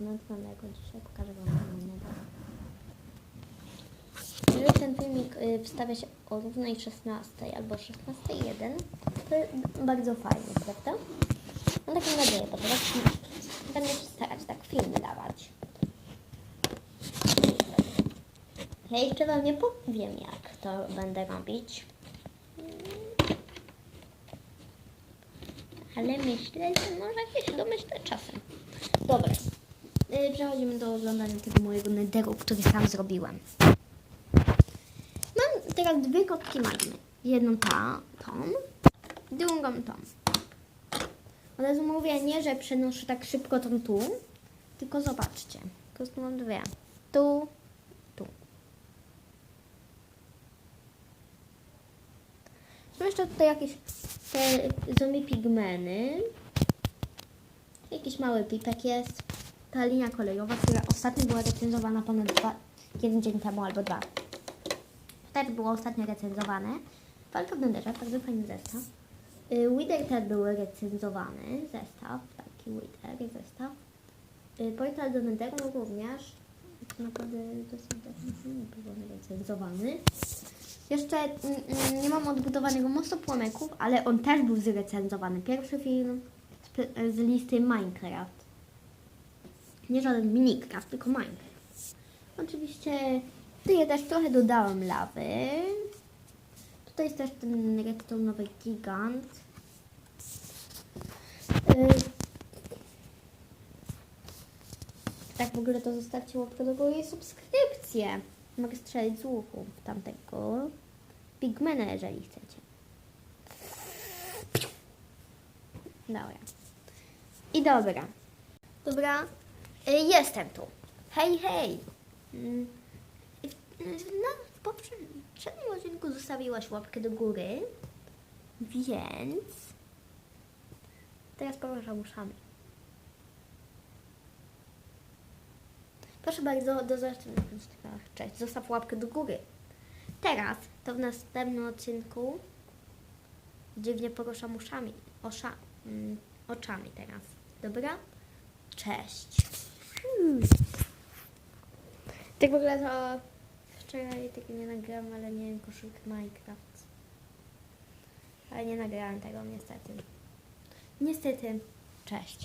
naturalnego dzisiaj. Pokażę Wam normalnego. Jeżeli ten filmik y, wstawia się o równej 16 albo 16.1, to bardzo fajnie, prawda? Mam taką nadzieję, bo teraz będę się starać tak filmy dawać. Ja jeszcze Wam nie powiem, jak to będę robić. Ale myślę, że może jakieś domyślę czasem. Dobra. Yy, Przechodzimy do oglądania tego mojego nederu, który sam zrobiłem. Mam teraz dwie kotki magmy. Jedną ta, tą, drugą tą. Od razu mówię nie, że przenoszę tak szybko tą tu, tylko zobaczcie. Po prostu mam dwie. Tu, tu. Są jeszcze tutaj jakieś te zombie pigmeny. Jakiś mały pipek jest. Ta linia kolejowa, która ostatnio była recenzowana ponad dwa, jeden dzień temu albo dwa. Też było ostatnio recenzowane. Walka w Nenderze, bardzo fajny zestaw. Y, Wither też był recenzowany zestaw, taki Wither zestaw. Y, Portal do Nenderu również. Naprawdę dosyć dawno był on recenzowany. Jeszcze mm, mm, nie mam odbudowanego mostu płomyków, ale on też był zrecenzowany. Pierwszy film z, z listy Minecraft. Nie żaden Minecraft, tylko Minecraft. Oczywiście tutaj też trochę dodałam lawy. Tutaj jest też ten redstone'owy gigant. Y, Tak w ogóle to zostawcie łapkę do góry i subskrypcję. Mogę strzelić z łuku tamtego pigmena, jeżeli chcecie. Dobra. I dobra. Dobra. Y, Jestem tu. Hej, hej. Mm, Na w poprzednim odcinku zostawiłaś łapkę do góry, więc teraz poruszam uszami. Proszę bardzo, do zobaczenia. Cześć, zostaw łapkę do góry. Teraz, to w następnym odcinku dziwnie poruszam uszami, osza, mm, oczami teraz. Dobra? Cześć. Tak w ogóle to wczoraj tego nie nagrałam, ale miałem koszulkę Minecraft. Ale nie nagrałam tego niestety. Niestety. Cześć.